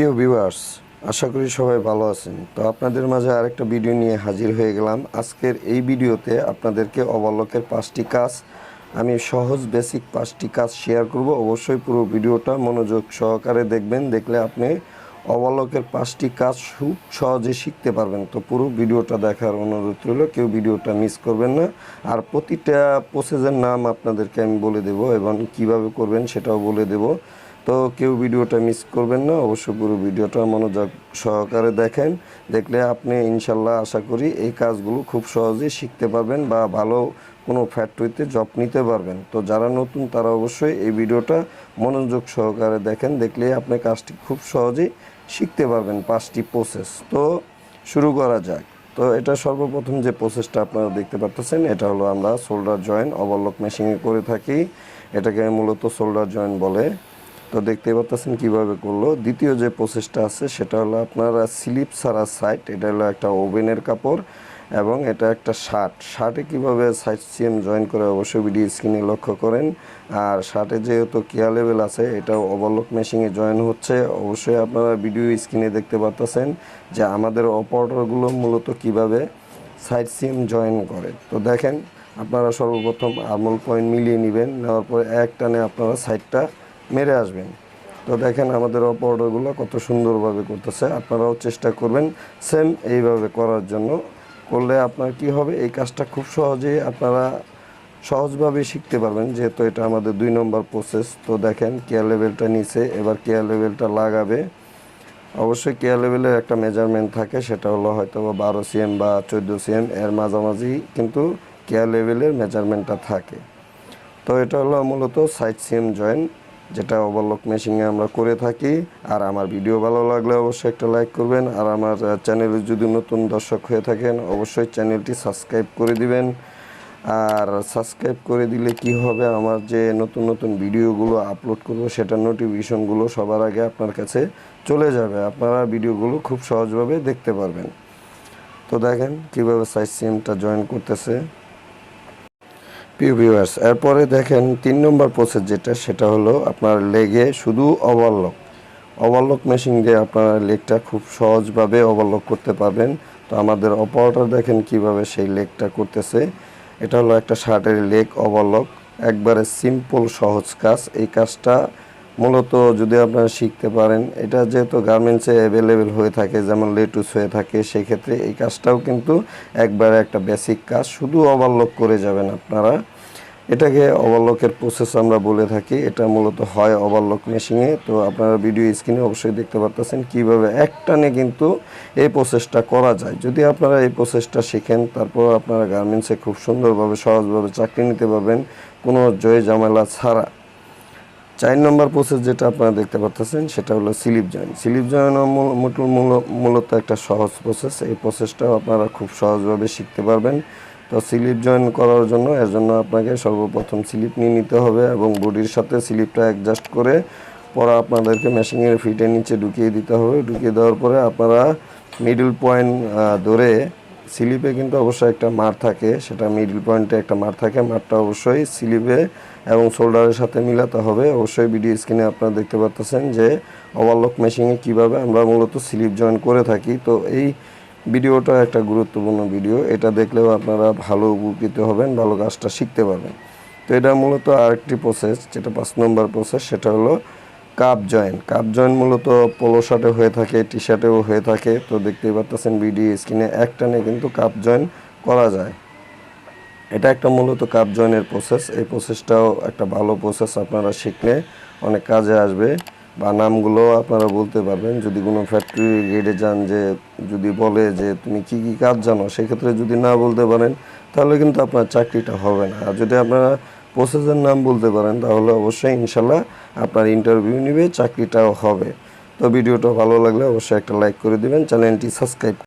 প্রিয় ভিউয়ার্স আশা করি সবাই ভালো আছেন। তো আপনাদের মাঝে আরেকটা ভিডিও নিয়ে হাজির হয়ে গেলাম। আজকের এই ভিডিওতে আপনাদেরকে অবলোকের পাঁচটি কাজ, আমি সহজ বেসিক পাঁচটি কাজ শেয়ার করব। অবশ্যই পুরো ভিডিওটা মনোযোগ সহকারে দেখবেন, দেখলে আপনি অবলোকের পাঁচটি কাজ খুব সহজে শিখতে পারবেন। তো পুরো ভিডিওটা দেখার অনুরোধ রইল, কেউ ভিডিওটা মিস করবেন না। আর প্রতিটা প্রসেসের নাম আপনাদেরকে আমি বলে দেব এবং কীভাবে করবেন সেটাও বলে দেব। তো কেউ ভিডিওটা মিস করবেন না। অবশ্যই পুরো ভিডিওটা মনোযোগ সহকারে দেখেন। দেখলে আপনি ইনশাল্লাহ আশা করি এই কাজগুলো খুব সহজেই শিখতে পারবেন বা ভালো কোনো ফ্যাক্টরিতে জব নিতে পারবেন। তো যারা নতুন, তারা অবশ্যই এই ভিডিওটা মনোযোগ সহকারে দেখেন। দেখলে আপনি কাজটি খুব সহজেই শিখতে পারবেন পাঁচটি প্রসেস তো শুরু করা যাক। তো এটা সর্বপ্রথম যে প্রসেসটা আপনারা দেখতে পাচ্ছেন এটা হলো আমরা শোল্ডার জয়েন্ট ওভারলক মেশিনে করে থাকি। এটাকে মূলত শোল্ডার জয়েন্ট বলে। তো দেখতে পাচ্ছেন কীভাবে করল। দ্বিতীয় যে প্রসেসটা আছে, সেটা হলো আপনার স্লিপ সারা সাইড এটা হলো একটা ওভেনের কাপড় এবং এটা একটা শার্ট শার্টে কীভাবে সাইড সিএম জয়েন করে অবশ্যই ভিডিও স্ক্রিনে লক্ষ্য করেন। আর শার্টে যেহেতু কেয়ার লেভেল আছে, এটা ওভারলক মেশিনে জয়েন হচ্ছে। অবশ্যই আপনারা ভিডিও স্ক্রিনে দেখতে পাচ্ছেন যে আমাদের অপারেটরগুলো মূলত কীভাবে সাইড সিএম জয়েন করে। তো দেখেন, আপনারা সর্বপ্রথম আমল পয়েন্ট মিলিয়ে নেবেন, নেওয়ার পরে এক টানে আপনারা সাইডটা মেরে আসবেন। তো দেখেন আমাদের অপারেটরগুলো কত সুন্দরভাবে করতেছে। আপনারাও চেষ্টা করবেন সেম এইভাবে করার জন্য। করলে আপনার কি হবে? এই কাজটা খুব সহজেই আপনারা সহজভাবে শিখতে পারবেন, যেহেতু এটা আমাদের দুই নম্বর প্রসেস তো দেখেন কেয়ার লেভেলটা নিচে, এবার কেয়ার লেভেলটা লাগাবে। অবশ্যই কেয়ার লেভেলের একটা মেজারমেন্ট থাকে, সেটা হলো হয়তো বারো সিএম বা চোদ্দ সিএম এর মাঝামাঝি কিন্তু কেয়ার লেভেলের মেজারমেন্টটা থাকে। তো এটা হলো মূলত সাইড সিএম জয়েন যেটা ওভারলক মেশিনে আমরা করে থাকি। আর আমার ভিডিও ভালো লাগলে অবশ্যই একটা লাইক করবেন। আর আমার চ্যানেলে যদি নতুন দর্শক হয়ে থাকেন, অবশ্যই চ্যানেলটি সাবস্ক্রাইব করে দিবেন। আর সাবস্ক্রাইব করে দিলে কি হবে? আমার যে নতুন নতুন ভিডিওগুলো আপলোড করব সেটার নোটিফিকেশনগুলো সবার আগে আপনার কাছে চলে যাবে। আপনারা ভিডিওগুলো খুব সহজভাবে দেখতে পারবেন। তো দেখেন কীভাবে সাইজ সিমটা জয়েন করতেছে। প্রিয় ভিউয়ার্স এরপরে দেখেন তিন নম্বর প্রসেস যেটা, সেটা হলো আপনার লেগে শুধু ওভারলক ওভারলক মেশিন দিয়ে আপনারা লেগটা খুব সহজভাবে ওভারলক করতে পারবেন। তো আমাদের অপারেটর দেখেন কীভাবে সেই লেগটা করতেছে। এটা হলো একটা শার্টের লেগ ওভারলক একবারে সিম্পল সহজ কাজ। এই কাজটা মূলত যদি আপনারা শিখতে পারেন, এটা যেহেতু গার্মেন্টসে অ্যাভেলেবেল হয়ে থাকে, যেমন লেটুস হয়ে থাকে, সেক্ষেত্রে এই কাজটাও কিন্তু একবারে একটা বেসিক কাজ। শুধু ওভারলক করে যাবেন আপনারা। এটাকে ওভারলকের প্রসেস আমরা বলে থাকি। এটা মূলত হয় ওভারলক মেশিনে তো আপনারা ভিডিও স্ক্রিনে অবশ্যই দেখতে পারতেছেন কীভাবে একটানে কিন্তু এই প্রসেসটা করা যায়। যদি আপনারা এই প্রসেসটা শিখেন, তারপর আপনারা গার্মেন্টসে খুব সুন্দরভাবে, সহজভাবে চাকরি নিতে পারবেন। কোনো জয় ঝামেলা ছাড়া। চার নম্বর প্রসেস যেটা আপনারা দেখতে পাচ্ছেন সেটা হলো স্লিপ জয়েন। স্লিপ জয়েন মূলত একটা সহজ প্রসেস এই প্রসেসটাও আপনারা খুব সহজভাবে শিখতে পারবেন। তো স্লিপ জয়েন করার জন্য, এর জন্য আপনাকে সর্বপ্রথম স্লিপ নিয়ে নিতে হবে এবং বডির সাথে স্লিপটা অ্যাডজাস্ট করে পরে আপনাদেরকে মেশিনের ফিটের নিচে ঢুকিয়ে দিতে হবে। ঢুকিয়ে দেওয়ার পরে আপনারা মিডল পয়েন্ট ধরে স্লিপে কিন্তু অবশ্যই একটা মার থাকে, সেটা মিডল পয়েন্টে একটা মার থাকে। মারটা অবশ্যই স্লিপে এবং শোল্ডারের সাথে মিলাতে হবে। অবশ্যই ভিডিও স্ক্রিনে আপনারা দেখতে পাচ্ছেন যে ওভারলক মেশিনে কীভাবে আমরা মূলত স্লিপ জয়েন করে থাকি। তো এই ভিডিওটা একটা গুরুত্বপূর্ণ ভিডিও এটা দেখলেও আপনারা ভালো উপকৃত হবেন, ভালো কাজটা শিখতে পারবেন। তো এটা মূলত আরেকটি প্রসেস যেটা পাঁচ নম্বর প্রসেস সেটা হলো কাপ জয়েন। কাপ জয়েন মূলত পোলো শার্টে হয়ে থাকে টি শার্টেও হয়ে থাকে। তো দেখতেই পাচ্ছেন ভিডিও স্ক্রিনে একটানে কিন্তু কাপ জয়েন করা যায়। এটা একটা মূলত কাপ জয়েনের প্রসেস এই প্রসেসটাও একটা ভালো প্রসেস আপনারা শিখলে অনেক কাজে আসবে। বা নামগুলো আপনারা বলতে পারবেন। যদি কোনো ফ্যাক্টরি গেটে যান যে, যদি বলে যে, তুমি কি কি কাজ জানো? সেক্ষেত্রে যদি না বলতে পারেন, তাহলে কিন্তু আপনার চাকরিটা হবে না। আর যদি আপনারা প্রসেসের নাম বলতে পারেন, তাহলে অবশ্যই ইনশাল্লাহ আপনার ইন্টারভিউ নিবে, চাকরিটাও হবে। তো ভিডিওটা ভালো লাগলে অবশ্যই একটা লাইক করে দিবেন, চ্যানেলটি সাবস্ক্রাইব